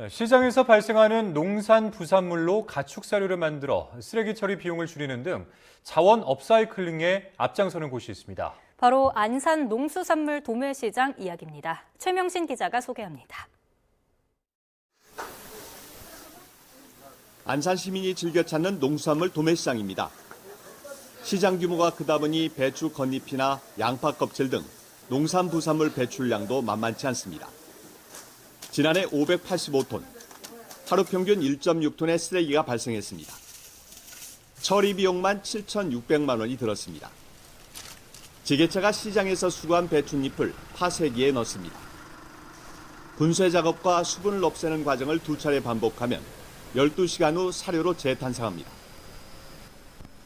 네, 시장에서 발생하는 농산 부산물로 가축 사료를 만들어 쓰레기 처리 비용을 줄이는 등 자원 업사이클링에 앞장서는 곳이 있습니다. 바로 안산 농수산물 도매시장 이야기입니다. 최명신 기자가 소개합니다. 안산 시민이 즐겨 찾는 농수산물 도매시장입니다. 시장 규모가 크다 보니 배추 겉잎이나 양파 껍질 등 농산 부산물 배출량도 만만치 않습니다. 지난해 585톤, 하루 평균 1.6톤의 쓰레기가 발생했습니다. 처리 비용만 7,600만 원이 들었습니다. 지게차가 시장에서 수거한 배춧잎을 파쇄기에 넣습니다. 분쇄 작업과 수분을 없애는 과정을 두 차례 반복하면 12시간 후 사료로 재탄생합니다.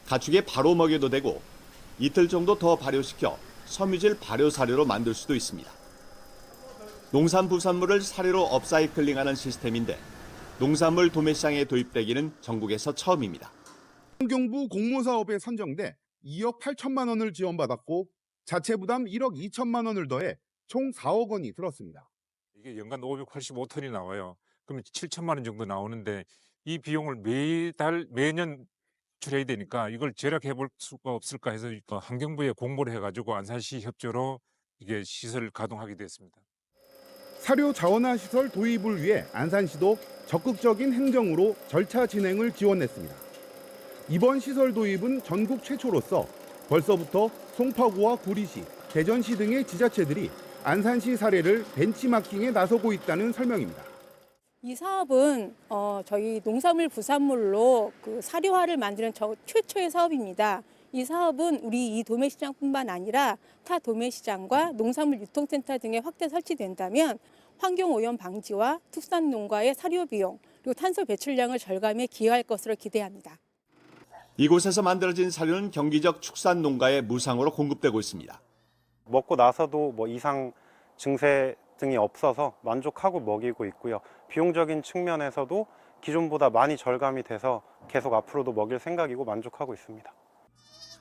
가축에 바로 먹여도 되고 이틀 정도 더 발효시켜 섬유질 발효 사료로 만들 수도 있습니다. 농산 부산물을 사료로 업사이클링하는 시스템인데 농산물 도매시장에 도입되기는 전국에서 처음입니다. 환경부 공모사업에 선정돼 2억 8천만 원을 지원받았고 자체 부담 1억 2천만 원을 더해 총 4억 원이 들었습니다. 이게 연간 585톤이 나와요. 그러면 7천만 원 정도 나오는데 이 비용을 매달 매년 줄여야 되니까 이걸 절약해 볼 수가 없을까 해서 그 환경부에 공모를 해가지고 안산시 협조로 이게 시설을 가동하게 됐습니다. 사료 자원화 시설 도입을 위해 안산시도 적극적인 행정으로 절차 진행을 지원했습니다. 이번 시설 도입은 전국 최초로서 벌써부터 송파구와 구리시, 대전시 등의 지자체들이 안산시 사례를 벤치마킹에 나서고 있다는 설명입니다. 이 사업은 어, 저희 농산물 부산물로 그 사료화를 만드는 저 최초의 사업입니다. 이 사업은 우리 이 도매 시장뿐만 아니라 타 도매 시장과 농산물 유통센터 등에 확대 설치된다면 환경 오염 방지와 특산 농가의 사료 비용 그리고 탄소 배출량을 절감에 기여할 것으로 기대합니다. 이곳에서 만들어진 사료는 경기적 축산 농가에 무상으로 공급되고 있습니다. 먹고 나서도 뭐 이상 증세 등이 없어서 만족하고 먹이고 있고요. 비용적인 측면에서도 기존보다 많이 절감이 돼서 계속 앞으로도 먹일 생각이고 만족하고 있습니다.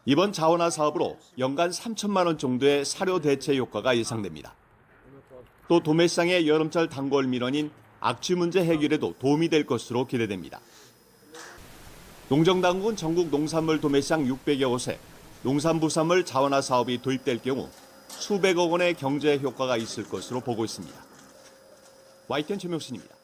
이번 자원화 사업으로 연간 3천만 원 정도의 사료 대체 효과가 예상됩니다. 또 도매시장의 여름철 단골 민원인 악취 문제 해결에도 도움이 될 것으로 기대됩니다. 농정당국은 전국 농산물 도매시장 600여 곳에 농산부산물 자원화 사업이 도입될 경우 수백억 원의 경제 효과가 있을 것으로 보고 있습니다. YTN 최명신입니다.